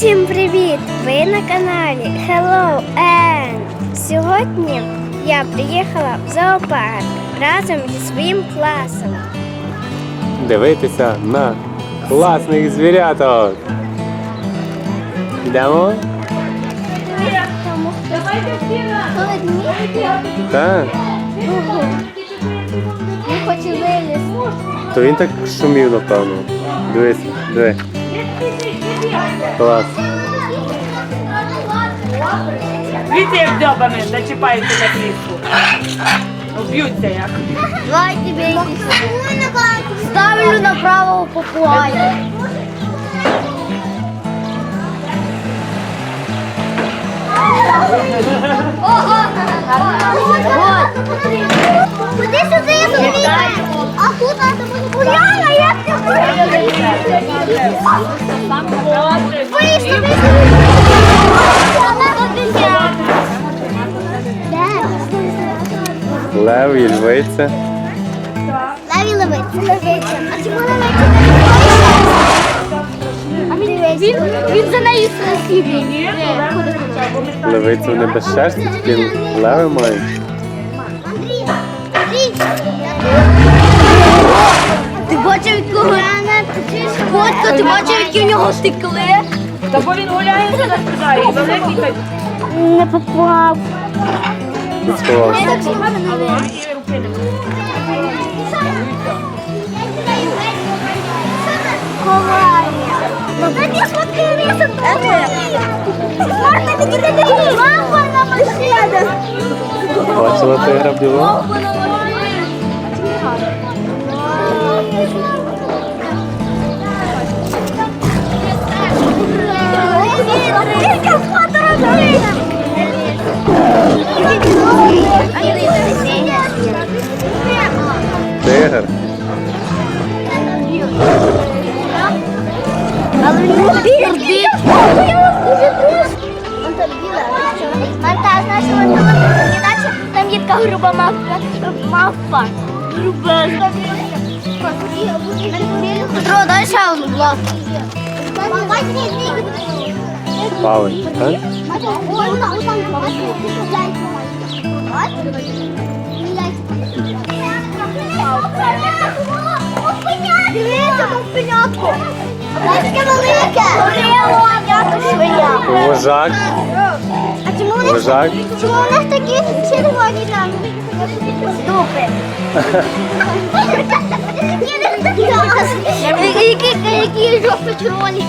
Усім привіт! Ви на каналі Hello N. Сьогодні я приїхала в зоопарк разом зі своїм класом. дивитися на класних звіряток. Йдемо? Так. Я хочу вилізти. То він так шумів, напевно. Дивись, диви. Клас. Дивіться, як дзьобами зачіпаються за клітку. Б'ються як. Давайте бійтеся. Ставлю на правого попугая. Куди сюди сюди? А тут Уляна, як ти Вийшли, Лев і львиця. Леві левиця. А чому левиця? Він, за нею сидить. Левиця вони без шерсті, тільки леви мають. Бачив, якого ти бачив, які в нього стекли? Та бо він гуляє за нас і великий. Не попав. Сховався. І руки не Дайте сфоткаю Тигр. Але він гордить. Марта, знаєш, що можна? Там є така груба мавпа. Груба. Петро, дай одну, будь ласка. Павень, так? Дивіться, мовпенятко. Таке велике. Горіло, швия. Вожак. А чому вони, Вожак. чому у нас такі червоні там? Дупи. Які, які жовто-червоні.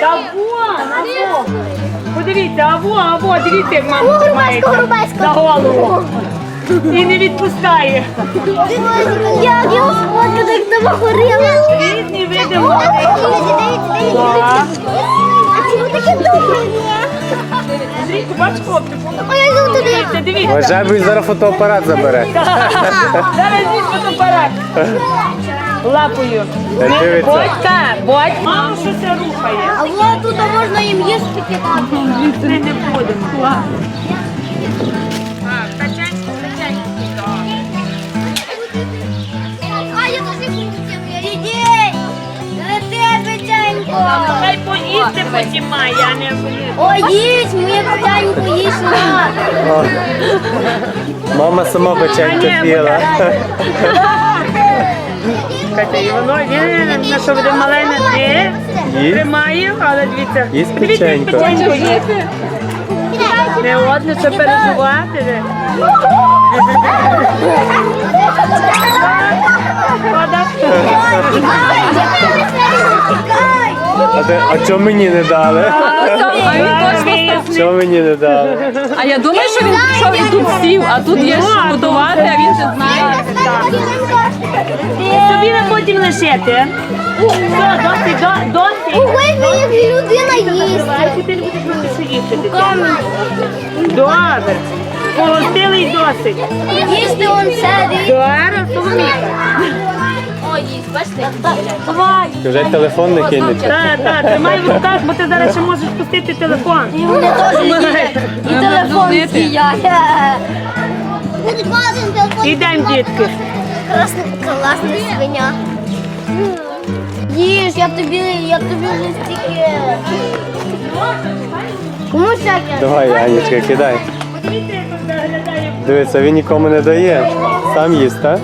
Та во. Подивіться, а во, а во, дивіться, як мама тримається за голову. І не відпускає. Як його сфоткати, так тебе горіло? Різні види мови. А чому таке добре? Андрійку, бач я йду туди. Дивіться, дивіться. Вважай, він зараз фотоапарат забере. Зараз візьму фотоапарат. Лапою. Та дивиться. Бодька, що це рухає? А вот тут можна їм їсти кидати. Ми не будемо. А я теж. Ідіть! Лети, печенько! Поїсти потім має, а не буде. Ой, їсть, моє печенько, їсть на. О, Мама сама печенько їла. Катя, і воно він на що буде маленьке, не Їсть? тримає, але дивіться. Їсть Дивіться, їсти. Не одне, що переживати. Вода. А, ти- а чого мені не дали? А він точно Чого мені не дали? А я думаю, що він пішов і тут сів, а тут є що готувати, а він же знає. Собі лишити. Все, досить, до- досить. Ой, як людина їсть. Давай, ти не будеш більше їсти. Добре. Погостили й досить. Їсти он все, Зараз, Соломіка. Вже телефон не кинете. Так, так, тримай в руках, бо ти зараз ще можеш пустити телефон. Мене теж І телефон два. Ідемо, дітки. Класна, класна свиня. Їж, я тобі, я тобі вже стільки. Кому всяке? Давай, Анічка, кидай. Він він нікому не дає. Сам їсть, так?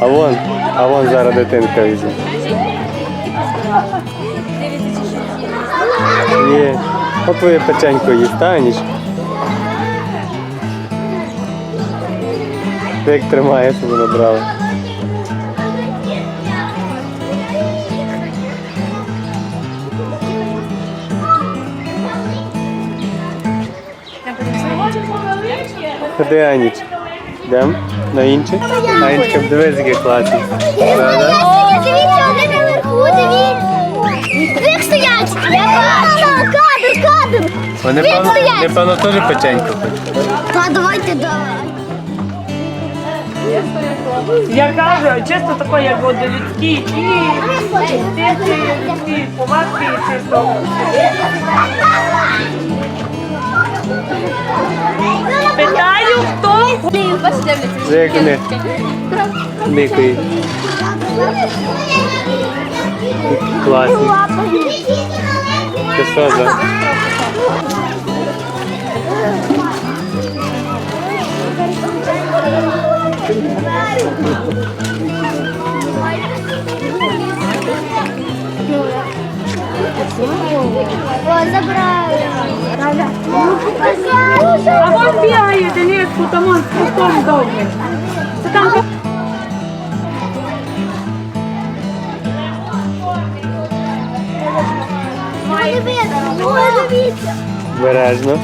А вон, а вон зараз дитинка візьме. Є. От твоє печенько? Ти як тримає себе набрала. Ходи, Аніч. Йдемо на інші. Анічка, дивись, який класний. Да-да. Дивіться, вони наверху, дивіться. Стоять. Я бачу. Кадр, кадр. Вони, певно, стоять. певно, теж печенько хочуть. Та давайте давай. Я кажу, чисто таке, як от людські ті, людські повадки, чисто. Питаю, хто як вони никають. Класні. Це що за? О, А вон бігає, Дениску, там он з кустом довгий. Це там Бережно.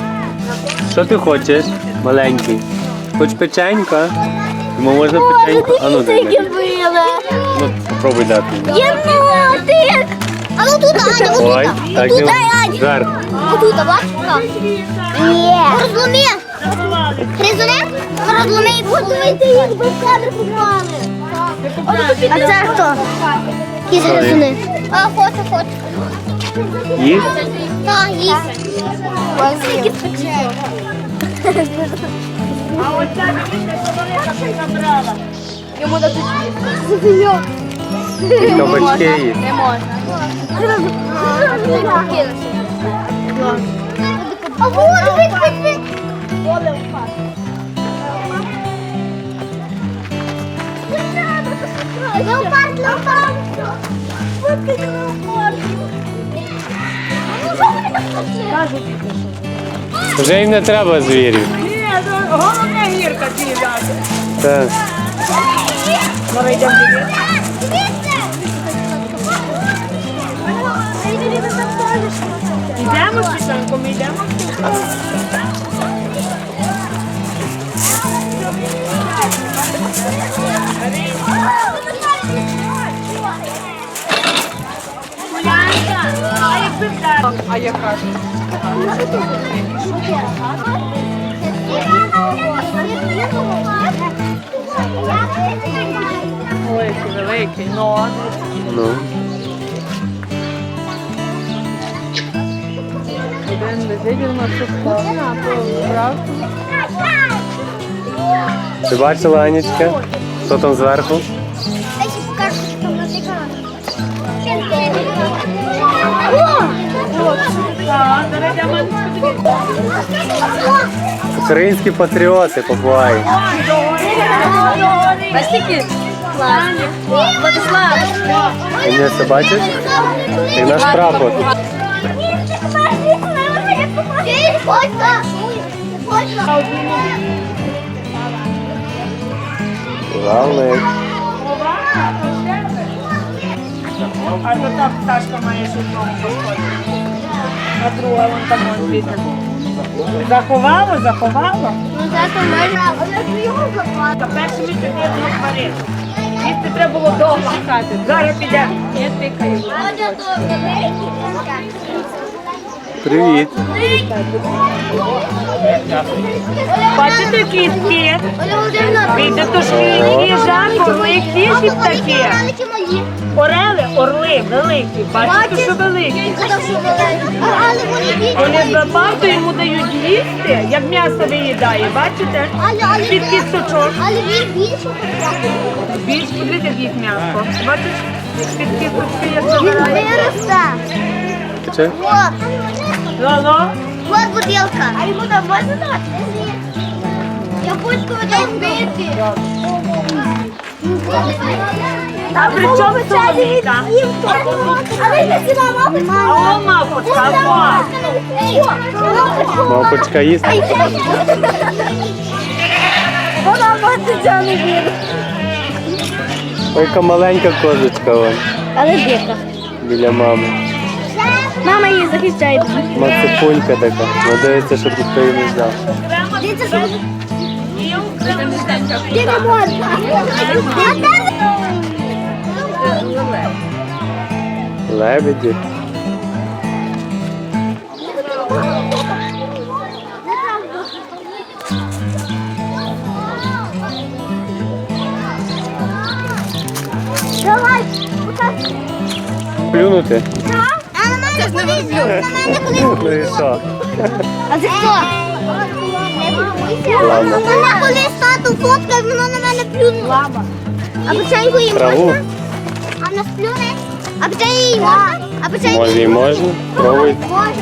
Що ти хочеш? Маленький. Хоч печенька? Йому можна печеньку? А ну дай. Мені. Ну, попробуй дати. Єнотик! А ну тут, Аня, отут. Ой, так Тут, не Аня. жарко. Отут, бачиш? Ні. Розломи. Гризуни? Розломи і як би в кадр попали. А це хто? Які гризуни? А, хочу, хочу. Їсть? Так, їсть. А оця дивіться, що вони забрала. Кабачки їсть. А вон, вид, вид, вид. Леопард, леопард. Фоткай леопард. Ну? Вже їм не треба звірів. Ні, ну, головне гірка з'їжджати. Так. Йдемо Йдемо з Світанком, йдемо. А яка ж? Великий, великий, ну. Ну. Сухому, а то брав. Ти бачила, Анічка? Що там зверху? Українські патріоти попугаї. Настільки Владислав. Ти мене це бачиш? Як наш прапор. Главное. А то та пташка має ще одного. А друга вон там вон звідти. Заховало, заховало. Та перше ми тоді одну хварити. Їсти треба було довго чекати. Зараз піде. Я тикаю. Привіт. Бачите кістки? Вийде то шкільні жарко, великі і такі. Орели, орли, великі. Бачите, що великі. Вони. Вони забагато йому дають їсти, як м'ясо виїдає, бачите? Під кісточок. але він більше Більш подивіться, як їх м'ясо. Бачиш, під кісточки як Він виросте. Чи? Вот, Лало, вот бутилка. А там можна дати? Я пучку видав бити. а при чому соломіка? А ви не ціла мама? А о, мавпочка, а о. Мавпочка їсть? Вона бачиться не вірить. Ой, маленька козочка вон, Але дика. біля мами. Мама її захищає. Мацепунька така. Ну щоб ніхто її не взяв. Не можна. Лебеді. Давай, покажи. Плюнути? Колись. Ну і що? А це хто? Ладно. Мене колись тату фоткав, воно на мене плюнуло. А печеньку їй Траву? можна? А нас плюне? А печеньку їй можна? А печеньку Може і можна? Пробуй. Може,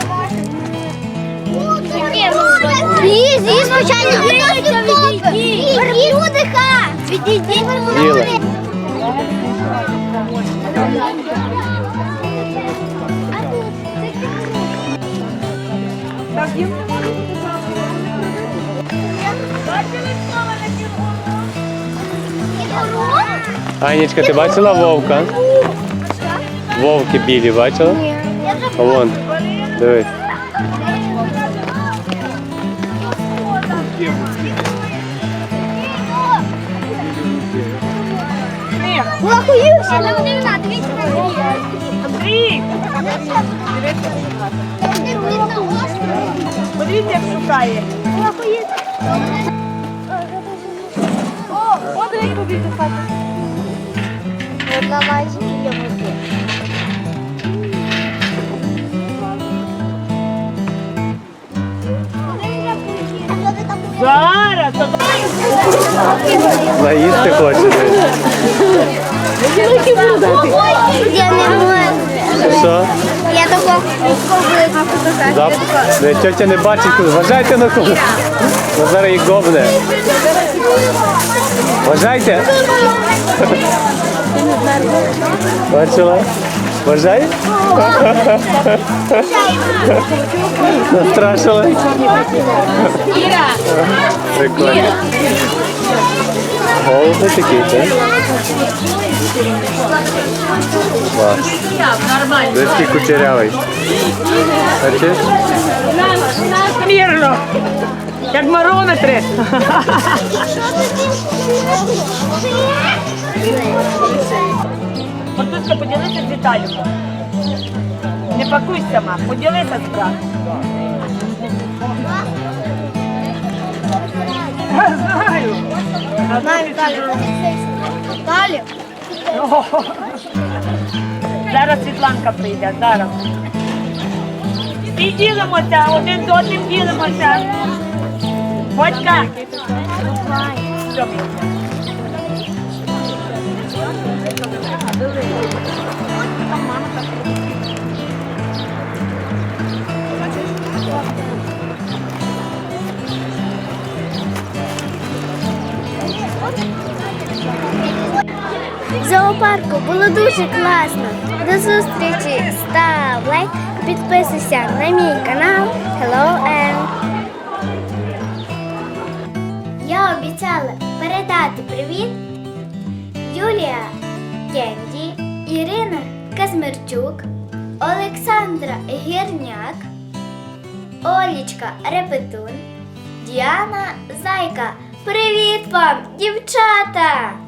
Ні, зі, звичайно, відійдіть. Верблюдиха. Відійдіть. Їли. Анічка, ти бачила вовка? Вовки білі бачила? А вон. Дивись. Не надо, Андрій, подивіться, як шукає. О, побіг до хати. Одна майже є води. Зараз, то Наїсти хоче. Я не можу. Що? Я тако Зап... Не, тьотя не бачить, вважайте на кого. Ну зараз їх гобне. Вважайте. Бачила? Вважай? Настрашила? Іра, Прикольно. Голуби такі, так? Клас. Десь такий кучерявий. Бачиш? мірно. Як марометри. Матуська, поділися з Віталіком. Не пакуй сама, поділися з братом. Я знаю. Знаю, ти далі. Зараз Світланка прийде, зараз. І ділимося, один з одним ділимося. Батька. Що ми? Зоопарку було дуже класно. До зустрічі! Став лайк, підписуйся на мій канал Hello N. Я обіцяла передати привіт Юлія Кенді, Ірина Казмирчук, Олександра Гірняк, Олічка Репетун, Діана Зайка. Привіт вам, дівчата!